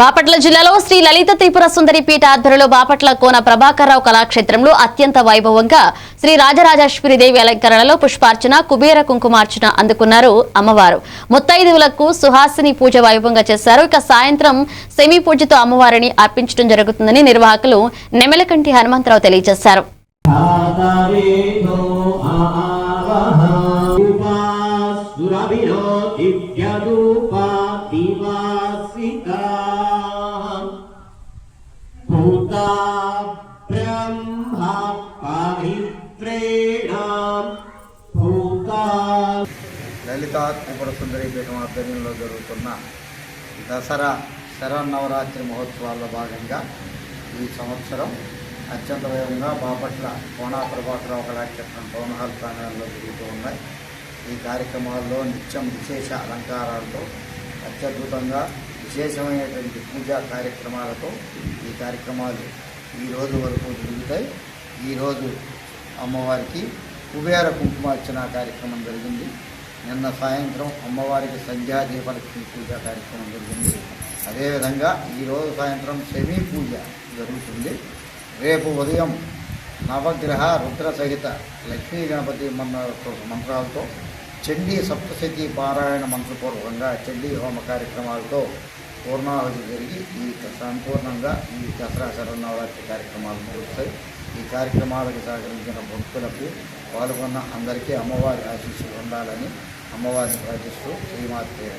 బాపట్ల జిల్లాలో శ్రీ లలిత త్రిపుర సుందరి పీఠ ఆధ్వర్యంలో బాపట్ల కోన ప్రభాకర్రావు కళాక్షేత్రంలో అత్యంత వైభవంగా శ్రీ రాజరాజేశ్వరి దేవి అలంకరణలో పుష్పార్చన కుబేర కుంకుమార్చన అందుకున్నారు అమ్మవారు. ముత్తైదువులకు సుహాసిని పూజ వైభవంగా చేశారు. ఇక సాయంత్రం సెమీ పూజతో అమ్మవారిని అర్పించడం జరుగుతుందని నిర్వాహకులు నెమలకంటి హనుమంతరావు తెలియజేశారు. ధాతవేదో లలితా త్రిపుర పీఠం ఆధ్వర్యంలో జరుగుతున్న దసరా శరన్నవరాత్రి మహోత్సవాల్లో భాగంగా ఈ సంవత్సరం అత్యంత వేగంగా బాపట్ల కోణా ప్రభాకరావు కళాక్షేత్రం టౌన్ హాల్ ప్రాంగణంలో జరుగుతూ ఉన్నాయి. ఈ కార్యక్రమాల్లో నిత్యం విశేష అలంకారాలతో అత్యద్భుతంగా విశేషమైనటువంటి పూజా కార్యక్రమాలతో ఈ కార్యక్రమాలు ఈ రోజు వరకు జరుగుతాయి. ఈరోజు అమ్మవారికి కుబేర కుంకుమార్చన కార్యక్రమం జరిగింది. నిన్న సాయంత్రం అమ్మవారికి సంధ్యా దీపలక్ష్మి పూజ కార్యక్రమం జరిగింది. అదేవిధంగా ఈరోజు సాయంత్రం శమీ పూజ జరుగుతుంది. రేపు ఉదయం నవగ్రహ రుద్ర సహిత లక్ష్మీ గణపతి మంత్ర మంత్రాలతో చండీ సప్తశతి పారాయణ మంత్రపూర్వకంగా చండీ హోమ కార్యక్రమాలతో పూర్ణాహుతి జరిగి ఈ సంపూర్ణంగా ఈ దసరా శరన్నవరాత్రి కార్యక్రమాలు ముగుస్తాయి ఈ కార్యక్రమాలకు సహకరించిన భక్తులకు పాల్గొన్న అందరికీ అమ్మవారి ఆశీస్సులు ఉండాలని అమ్మవారిని ప్రార్థిస్తూ శ్రీమాత